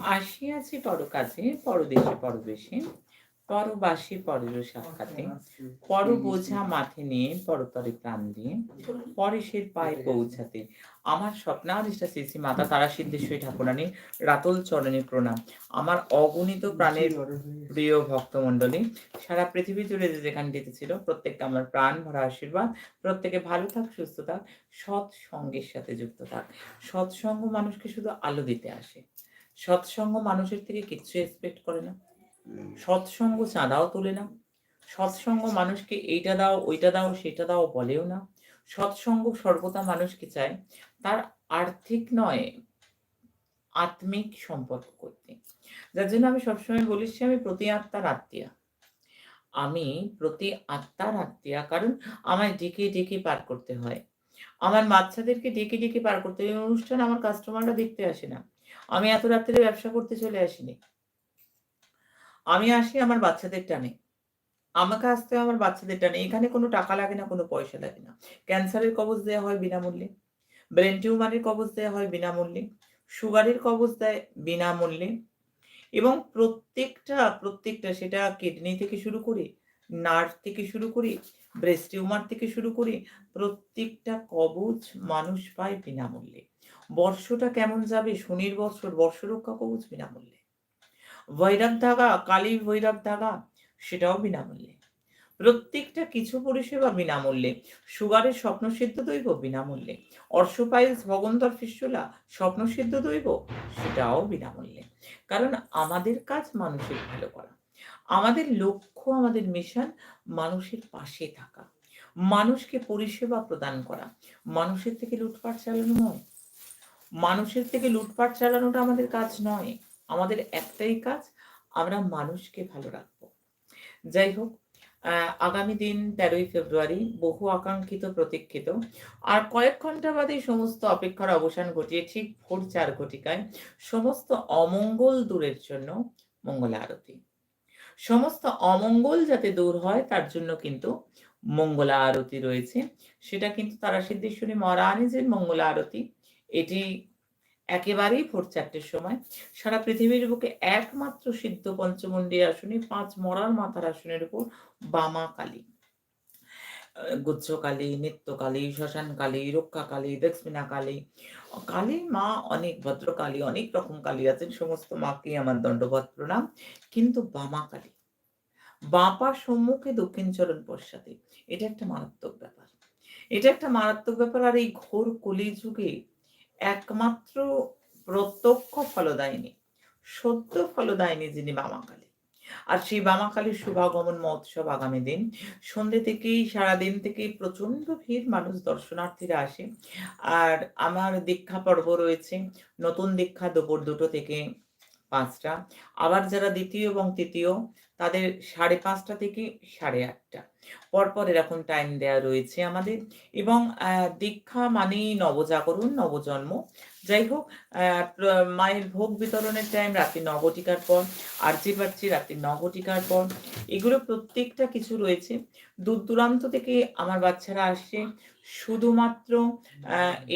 আসিয়াছি পরকাজে পরদেশে পরবেশে, পরবাসী পরের সাক্ষাতে। পর বোঝা মাথে নিয়ে, পরতরে প্রাণ দিয়ে পরেশের পায়ে পৌঁছাতে। আমার স্বপ্নাদিষ্টা শ্রী শ্রী মাতা তারা সিদ্ধেশ্বরী ঠাকুরানী রাতল চরণে প্রণাম। আমার অগণিত প্রাণের প্রিয় ভক্তমণ্ডলী, সারা পৃথিবী জুড়ে যে যেখানটিতে ছিল প্রত্যেককে আমার প্রাণ ভরা আশীর্বাদ। প্রত্যেকে ভালো থাক, সুস্থ থাক, সৎসঙ্গের সাথে যুক্ত থাক। সৎসঙ্গ মানুষকে শুধু আলো দিতে আসে। সৎসঙ্গ মানুষের থেকে কিচ্ছু এক্সপেক্ট করে না। সৎসঙ্গ চাঁদাও তোলে না। সৎসঙ্গ মানুষকে এইটা দাও ওইটা দাও সেটা দাও বলেও না। সৎসঙ্গ সর্বদা মানুষকে চায় তার আর্থিক নয় আত্মিক সম্পর্ক করতে। যার জন্য আমি সবসময় বলিস যে আমি প্রতি আত্মার আত্মীয়া। আমি প্রতি আত্মার আত্মীয়া কারণ আমায় ডেকে ডেকে পার করতে হয়। আমার বাচ্চাদেরকে ডেকে ডেকে পার করতে হয়। অনুষ্ঠান আমার কাস্টমাররা দেখতে আসে না। আমি এত রাত্রে ব্যবসা করতে চলে আসিনি। আমি আসি আমার বাচ্চাদের টানে। আমাকে আসতে আমার বাচ্চাদের টানে। এখানে কোনো টাকা লাগে না, কোনো পয়সা লাগে না। ক্যান্সারের কবজ দেওয়া হয় বিনামূল্যে। ব্রেন টিউমারের কবজ দেওয়া হয় বিনামূল্যে। সুগারের কবজ দেয় বিনামূল্যে। এবং প্রত্যেকটা প্রত্যেকটা সেটা কিডনি থেকে শুরু করে, নার্ভ থেকে শুরু করে, ব্রেস্ট টিউমার থেকে শুরু করে, প্রত্যেকটা কবচ মানুষ পায় বিনামূল্যে। বর্ষটা কেমন যাবে? শনির বৎসর বর্ষরক্ষা কবচ বিনামূল্যে। ভৈরব ধাগা কালী ভৈরব ধাগা সেটাও বিনামূল্যে। প্রত্যেকটা কিছু পরিষেবা বিনামূল্যে। সুগারের স্বপ্নসিদ্ধ দৈব বিনামূল্যে। অর্শোপাইলস ভগন্তর ফিস্টুলা, স্বপ্নসিদ্ধ দৈব, সেটাও বিনামূল্যে। কারণ আমাদের কাজ মানুষের ভালো করা। আমাদের লক্ষ্য, আমাদের মিশন মানুষের পাশে থাকা। মানুষকে পরিষেবা প্রদান করা। মানুষের থেকে লুটপাট চালানো নয়। মানুষের থেকে লুটপাট চালানোটা আমাদের কাজ নয়। আমাদের একটাই কাজ, আমরা মানুষকে ভালো রাখব। যাই হোক আগামী দিন তেরোই ফেব্রুয়ারি, বহু আকাঙ্ক্ষিত, প্রতীক্ষিত। আর কয়েক ঘণ্টা বাদে সমস্ত অপেক্ষার অবসান ঘটিয়ে ঠিক ভোর চার ঘটিকায়। সমস্ত অমঙ্গল দূরের জন্য মঙ্গল আরতি। সমস্ত অমঙ্গল যাতে দূর হয়, তার জন্য কিন্তু মঙ্গলা আরতি রয়েছে। সেটা কিন্তু তারা সিদ্ধেশ্বরী মহারানীজের মঙ্গলা আরতি। এটি একেবারেই ভোর চারটের সময়। সারা পৃথিবীর বুকে একমাত্র সিদ্ধ পঞ্চমন্ডী আসনে, পাঁচ মরার মাথার আসনের উপর বামা কালী গুচ্ছকালী, নিত্যকালী শ্মশান কালী রক্ষা কালী দক্ষিণা কালী কালী মা অনেক, ভদ্রকালী অনেক রকম কালী আছেন, সমস্ত মাকে আমার দণ্ডবত প্রণাম। কিন্তু বামা কালী বাঁপা সম্মুখে দক্ষিণ চরণ পশ্চাতে, এটা একটা মারাত্মক ব্যাপার। এটা একটা মারাত্মক ব্যাপার। আর এই ঘোর কলি যুগে একমাত্র প্রত্যক্ষ ফলদায়িনী, সত্য ফলদায়িনী যিনি বামাকালী আর সেই বামাকালীর শুভাগমন মহোৎসব আগামী দিন সন্ধ্যে থেকেই, সারাদিন থেকেই প্রচণ্ড ভিড় মানুষ দর্শনার্থীরা আসে। আর আমার দীক্ষা পর্ব রয়েছে, নতুন দীক্ষা দুপুর দুটো থেকে পাঁচটা। আবার যারা দ্বিতীয় এবং তৃতীয় তাদের সাড়ে পাঁচটা থেকে সাড়ে আটটা। পরপর এরকম টাইম দেয়া রয়েছে আমাদের এবং দীক্ষা মানেই নবজাগরণ, নবজন্ম। যাই হোক মায়ের ভোগ বিতরণের টাইম রাত্রি নবটিকার পর আরজি পাচ্ছি রাত্রি নবটিকার পর, এগুলো প্রত্যেকটা কিছু রয়েছে। দূর দূরান্ত থেকে আমার বাচ্চারা আসে শুধুমাত্র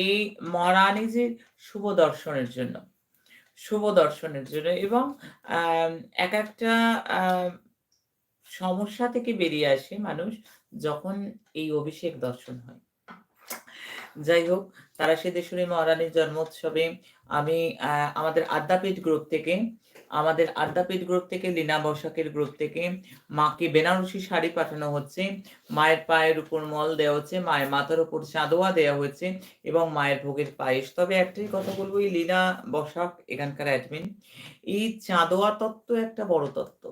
এই মহারানীজির শুভ দর্শনের জন্য। শুভ দর্শনের জন্য এবং এক একটা সমস্যা থেকে বেরিয়ে আসে মানুষ যখন এই অভিষেক দর্শন হয়। যাই হোক তারা সিদ্ধেশ্বরী মহারানীর জন্মোৎসবে আমি আমাদের আদ্যাপীঠ গ্রুপ থেকে, আমাদের আদ্যাপীঠ গ্রুপ থেকে, লীনা বসাকের গ্রুপ থেকে মাকে বেনারসি শাড়ি পাঠানো হচ্ছে। মায়ের পায়ের উপর মল দেওয়া হচ্ছে, মায়ের মাথার উপর চাঁদোয়া দেওয়া হচ্ছে এবং মায়ের ভোগের পায়েস। তবে একটাই কথা বলব, এই লীনা বসাক এখানকার অ্যাডমিন এই চাঁদোয়া তত্ত্ব একটা বড় তত্ত্ব।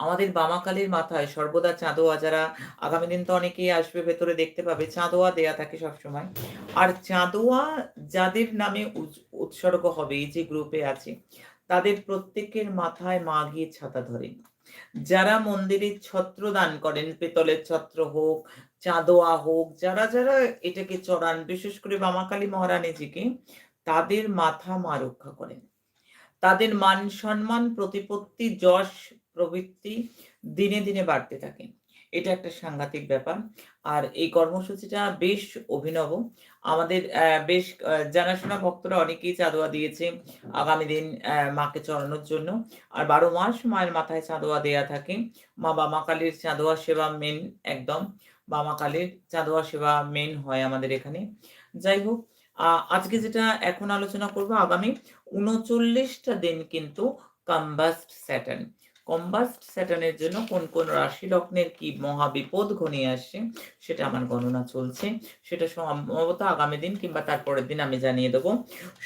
আমাদের বামাকালীর মাথায় সর্বদা চাঁদোয়া যারা আগামী দিন তো অনেকেই আসবে, ভেতরে দেখতে পাবে, চাঁদোয়া দেয়া থাকে সবসময়। আর চাঁদোয়া যাদের নামে উৎস- উৎসর্গ হবে, এই যে গ্রুপে আছে, তাদের প্রত্যেকের মাথায় মা গিয়ে ছাতা ধরে। যারা মন্দিরে ছত্র দান করেন, পেতলের ছত্র হোক, চাঁদোয়া হোক, যারা যারা এটাকে চড়ান, বিশেষ করে বামাকালী মহারানীজিকে, তাদের মাথা মা রক্ষা করেন। তাদের মান সম্মান প্রতিপত্তি, যশ প্রবৃত্তি দিনে দিনে বাড়তে থাকে। এটা একটা সাংঘাতিক ব্যাপার। আর এই কর্মসূচিটা বেশ অভিনব। আমাদের বেশ জানাশোনা ভক্তরা অনেকেই চাঁদোয়া দিয়েছে আগামী দিন মাকে চড়ানোর জন্য। আর বারো মাস মায়ের মাথায় চাঁদোয়া দেয়া থাকে। মা বামা কালীর চাঁদোয়া সেবা মেন একদম। বামা কালীর চাঁদোয়া সেবা মেন হয় আমাদের এখানে। যাই হোক আজকে যেটা এখন আলোচনা করব আগামী উনচল্লিশটা দিন কিন্তু কম্বাস্ট স্যাটার্ন কম্বাস্ট স্যাটার্নের জন্য কোন কোন রাশি লগ্নের কি মহা বিপদ ঘনিয়ে আসছে সেটা আমার গণনা চলছে। সেটা সম্ভবত আগামী দিন কিংবা তারপরের দিন আমি জানিয়ে দেবো।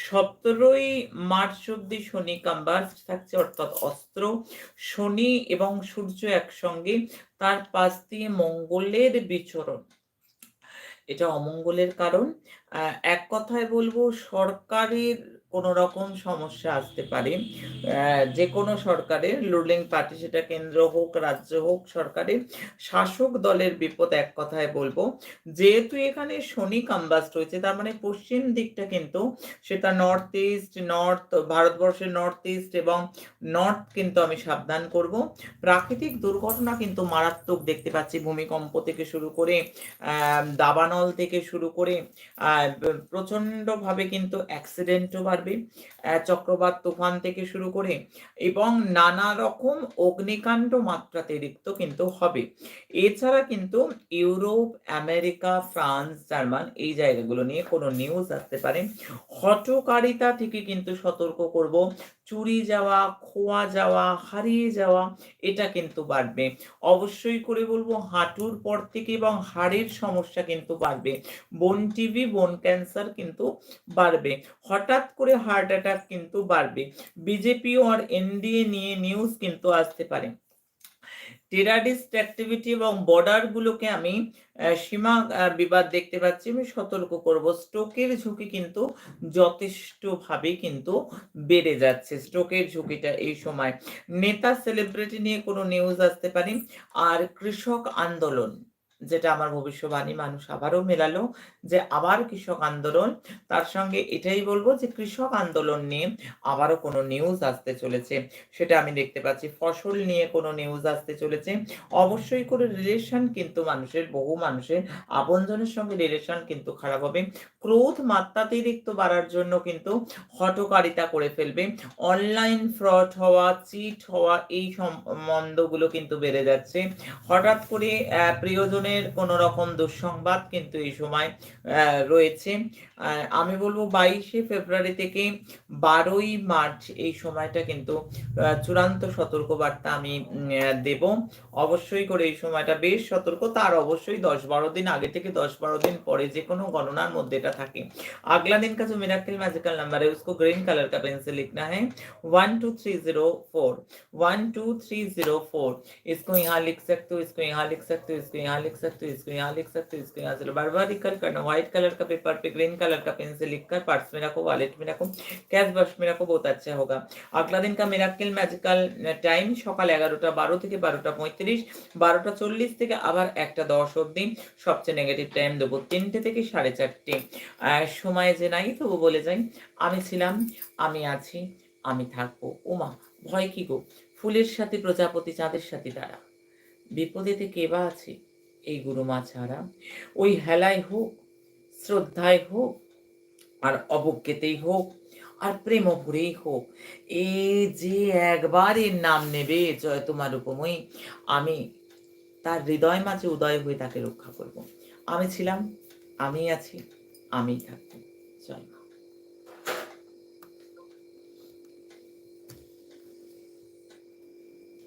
সতেরোই মার্চ অব্দি শনি কম্বাস্ট থাকছে, অর্থাৎ অস্ত্র। শনি এবং সূর্য একসঙ্গে তার পাশ দিয়ে মঙ্গলের বিচরণ। এটা অমঙ্গলের কারণ। এক কথায় বলব সরকারের কোনো রকম সমস্যা আসতে পারে। যে কোনো সরকারের রুলিং পার্টি সেটা কেন্দ্র হোক, রাজ্য হোক, সরকারের, শাসক দলের বিপদ এক কথায় বলব। যেহেতু এখানে শনি কাম্বাস্ট হয়েছে তার মানে পশ্চিম দিকটা কিন্তু সেটা নর্থ ইস্ট নর্থ ভারতবর্ষের নর্থ ইস্ট এবং নর্থ কিন্তু আমি সাবধান করব। প্রাকৃতিক দুর্ঘটনা কিন্তু মারাত্মক দেখতে পাচ্ছি, ভূমিকম্প থেকে শুরু করে দাবানল থেকে শুরু করে প্রচণ্ডভাবে কিন্তু অ্যাক্সিডেন্টও বাড়বে। আহ, চক্রবাত তুফান থেকে শুরু করে এবং নানা রকম অগ্নিকাণ্ড মাত্রাতিরিক্ত কিন্তু হবে। এছাড়া কিন্তু ইউরোপ আমেরিকা ফ্রান্স জার্মান এই জায়গাগুলো নিয়ে কোনো নিউজ আসতে পারে। হটকারিতা থেকে কিন্তু সতর্ক করব। চুরি যাওয়া খোয়া যাওয়া হারিয়ে যাওয়া এটা কিন্তু বাড়বে। অবশ্যই করে বলব হাঁটুর পর থেকে এবং হাড়ের সমস্যা কিন্তু বাড়বে। বোন টিভি বোন ক্যান্সার কিন্তু বাড়বে। হঠাৎ করে হার্ট অ্যাটাক কিন্তু বাড়বে। বিজেপি আর এনডিএ নিয়ে নিউজ কিন্তু আসতে পারে। টেরারিস্ট অ্যাক্টিভিটি এবং বর্ডারগুলোকে আমি সীমা বিবাদ দেখতে পাচ্ছি, আমি সতর্ক করব। স্ট্রোকের ঝুঁকি কিন্তু যথেষ্টভাবে কিন্তু বেড়ে যাচ্ছে। স্ট্রোকের ঝুঁকিটা এই সময়। নেতা সেলিব্রিটি নিয়ে কোনো নিউজ আসতে পারে। আর কৃষক আন্দোলন। যেটা আমার ভবিষ্যবাণী মানুষ আবারও মেলালো যে আবার কৃষক আন্দোলন। তার সঙ্গে এটাই বলব যে কৃষক আন্দোলন নিয়ে আবারও কোনো নিউজ আসতে চলেছে। সেটা আমি দেখতে পাচ্ছি। ফসল নিয়ে কোনো নিউজ আসতে চলেছে। অবশ্যই করে রিলেশন কিন্তু মানুষের বহু মানুষের আপনজনের সঙ্গে রিলেশন কিন্তু খারাপ হবে। ক্রোধ মাত্রাতিরিক্ত বাড়ার জন্য কিন্তু হটকারিতা করে ফেলবে। অনলাইন ফ্রড হওয়া চিট হওয়া এই সম্বন্ধগুলো কিন্তু বেড়ে যাচ্ছে। হঠাৎ করে আহ, প্রিয়জনের কোনো রকম দুঃসংবাদ কিন্তু এই সময় আহ, রয়েছে আহ, আমি বলবো বাইশে ফেব্রুয়ারি থেকে বারোই মার্চ এই সময়টা কিন্তু আহ, চূড়ান্ত সতর্কবার্তা আমি উম, আহ, দেব অবশ্যই করে এই সময়টা বেশ সতর্ক তার অবশ্যই দশ বারো দিন আগে থেকে দশ বারো দিন পরে যে কোনো গণনার মধ্যে এটা থাকে अगला दिन का जो मिराकल मैजिकल नंबर है उसको ग्रीन कलर का पेन से लिखना है one two three zero four one two three zero four इसको यहाँ लिख सकते हो इसको यहाँ लिख सकते हो इसको यहाँ लिख सकते हो इसको यहाँ लिख सकते हो इसको यहाँ से बार बार रिकल करना व्हाइट कलर का पेपर पे ग्रीन कलर का पेन से लिखकर पर्स में रखो वॉलेट में रखो कैश बक्स में रखो बहुत अच्छा होगा अगला दिन का मिराकल ম্যাজিক্যাল টাইম সকাল এগারোটা বারো থেকে বারোটা পঁয়ত্রিশ বারোটা চল্লিশ থেকে আবার একটা দশ অবধি সবচেয়ে নেগেটিভ টাইম দেবো তিনটে থেকে সাড়ে চারটে আহ, সময় যে নাই তবু বলে যাই আমি ছিলাম আমি আছি আমি থাকবো ওমা ভয় কি গো ফুলের সাথে প্রজাপতি চাঁদের সাথে তারা বিপদেতে কে বা আছে এই গুরুমা ছাড়া ওই হেলায় হোক, শ্রদ্ধায় হোক, আর অবজ্ঞেতেই হোক, আর প্রেম ভরেই হোক, এ যে একবার এর নাম নেবে জয় তোমার উপময়ী, আমি তার হৃদয় মাঝে উদয় হয়ে তাকে রক্ষা করব। আমি ছিলাম আমি আছি, আমিই থাকব। জয়।